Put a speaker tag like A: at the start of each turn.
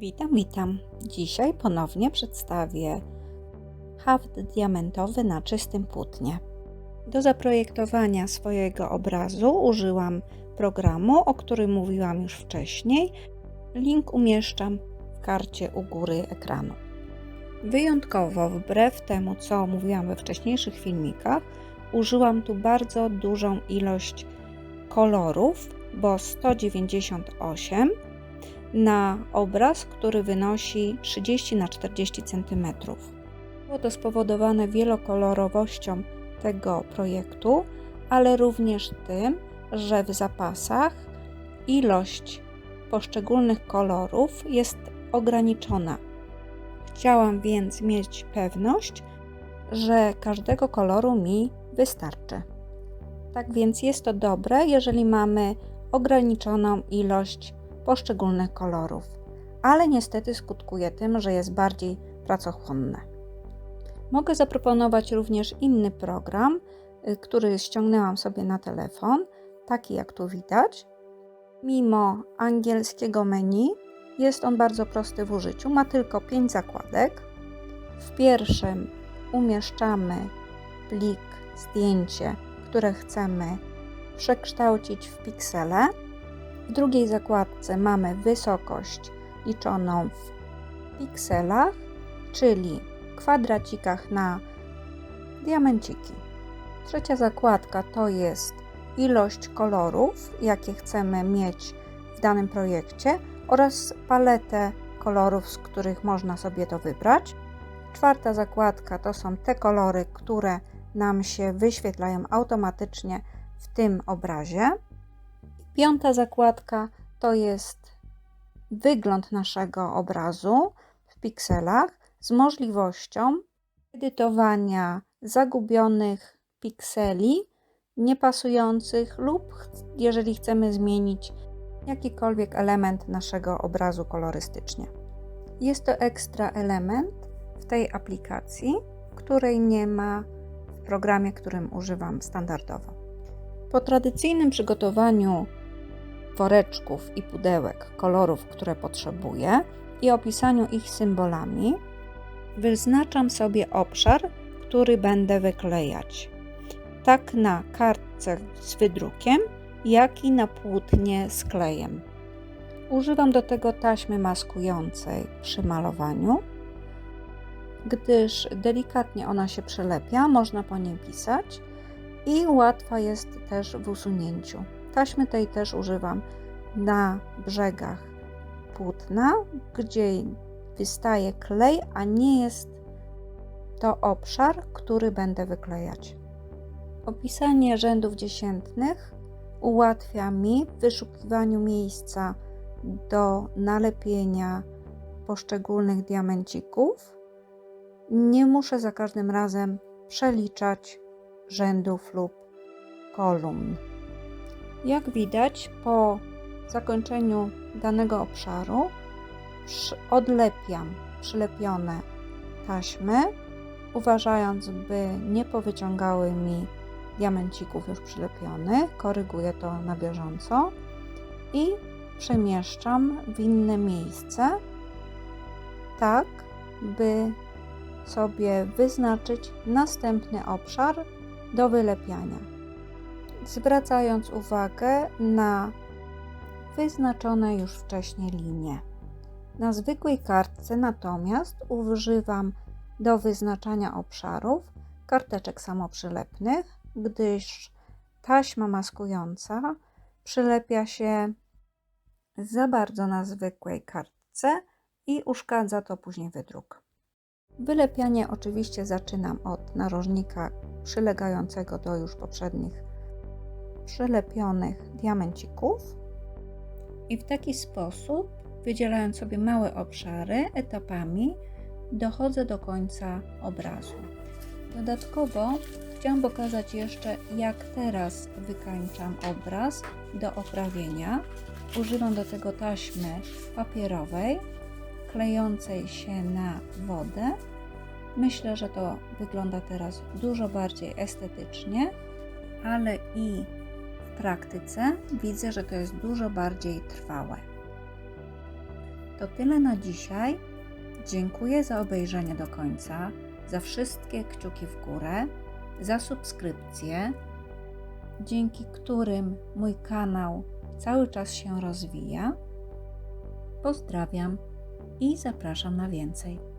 A: Witam, witam. Dzisiaj ponownie przedstawię haft diamentowy na czystym płótnie. Do zaprojektowania swojego obrazu użyłam programu, o którym mówiłam już wcześniej. Link umieszczam w karcie u góry ekranu. Wyjątkowo, wbrew temu, co mówiłam we wcześniejszych filmikach, użyłam tu bardzo dużą ilość kolorów, bo 198 na obraz, który wynosi 30 na 40 cm. Było to spowodowane wielokolorowością tego projektu, ale również tym, że w zapasach ilość poszczególnych kolorów jest ograniczona. Chciałam więc mieć pewność, że każdego koloru mi wystarczy. Tak więc jest to dobre, jeżeli mamy ograniczoną ilość poszczególnych kolorów, ale niestety skutkuje tym, że jest bardziej pracochłonne. Mogę zaproponować również inny program, y, który ściągnęłam sobie na telefon, taki jak tu widać. Mimo angielskiego menu jest on bardzo prosty w użyciu, ma tylko 5 zakładek. W pierwszym umieszczamy plik, zdjęcie, które chcemy przekształcić w piksele. W drugiej zakładce mamy wysokość liczoną w pikselach, czyli kwadracikach na diamenciki. Trzecia zakładka to jest ilość kolorów, jakie chcemy mieć w danym projekcie oraz paletę kolorów, z których można sobie to wybrać. Czwarta zakładka to są te kolory, które nam się wyświetlają automatycznie w tym obrazie. Piąta zakładka to jest wygląd naszego obrazu w pikselach z możliwością edytowania zagubionych pikseli niepasujących lub jeżeli chcemy zmienić jakikolwiek element naszego obrazu kolorystycznie. Jest to ekstra element w tej aplikacji, której nie ma w programie, którym używam standardowo. Po tradycyjnym przygotowaniu woreczków i pudełek kolorów, które potrzebuję i opisaniu ich symbolami, wyznaczam sobie obszar, który będę wyklejać. Tak na kartce z wydrukiem, jak i na płótnie z klejem. Używam do tego taśmy maskującej przy malowaniu, gdyż delikatnie ona się przylepia, można po niej pisać i łatwa jest też w usunięciu. Taśmy tej też używam na brzegach płótna, gdzie wystaje klej, a nie jest to obszar, który będę wyklejać. Opisanie rzędów dziesiętnych ułatwia mi w wyszukiwaniu miejsca do nalepienia poszczególnych diamencików. Nie muszę za każdym razem przeliczać rzędów lub kolumn. Jak widać, po zakończeniu danego obszaru odlepiam przylepione taśmy, uważając, by nie powyciągały mi diamencików już przylepionych. Koryguję to na bieżąco i przemieszczam w inne miejsce, tak by sobie wyznaczyć następny obszar do wylepiania, zwracając uwagę na wyznaczone już wcześniej linie. Na zwykłej kartce natomiast używam do wyznaczania obszarów karteczek samoprzylepnych, gdyż taśma maskująca przylepia się za bardzo na zwykłej kartce i uszkadza to później wydruk. Wylepianie oczywiście zaczynam od narożnika przylegającego do już poprzednich przylepionych diamencików i w taki sposób, wydzielając sobie małe obszary etapami, dochodzę do końca obrazu. Dodatkowo chciałam pokazać jeszcze, jak teraz wykańczam obraz do oprawienia. Używam do tego taśmy papierowej, klejącej się na wodę. Myślę, że to wygląda teraz dużo bardziej estetycznie, ale i praktyce widzę, że to jest dużo bardziej trwałe. To tyle na dzisiaj. Dziękuję za obejrzenie do końca, za wszystkie kciuki w górę, za subskrypcje, dzięki którym mój kanał cały czas się rozwija. Pozdrawiam i zapraszam na więcej.